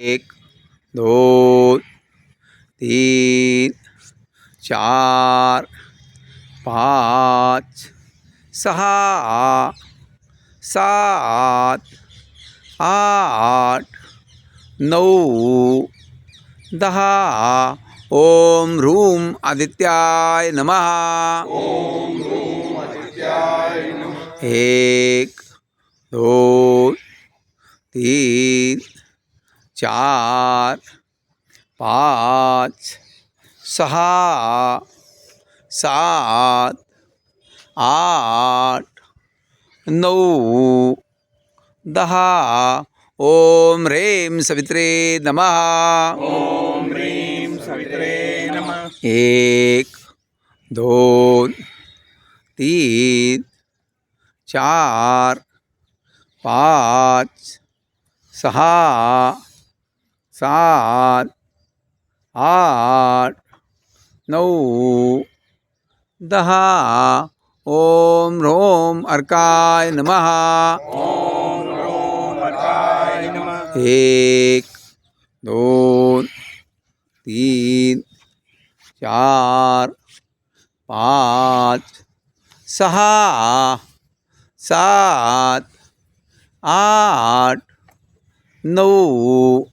एक, दो, तीन, चार, पाच सहा सात, आठ नऊ दहा, ओम ह्रूम आदित्याय नमः। एक दोन तीन चार, पाच सहा सात, आठ नऊ दहा। ओम ह्रीं सवित्रे नमः ओम ह्रीं सवित्रे नमः। एक, दोन, तीन, चार, पाँच, सहा। सात, आठ नऊ दहा, ओम ह्रोम अर्काय नमः। एक, दोन, तीन, चार, पाच, सहा, सात, आठ नऊ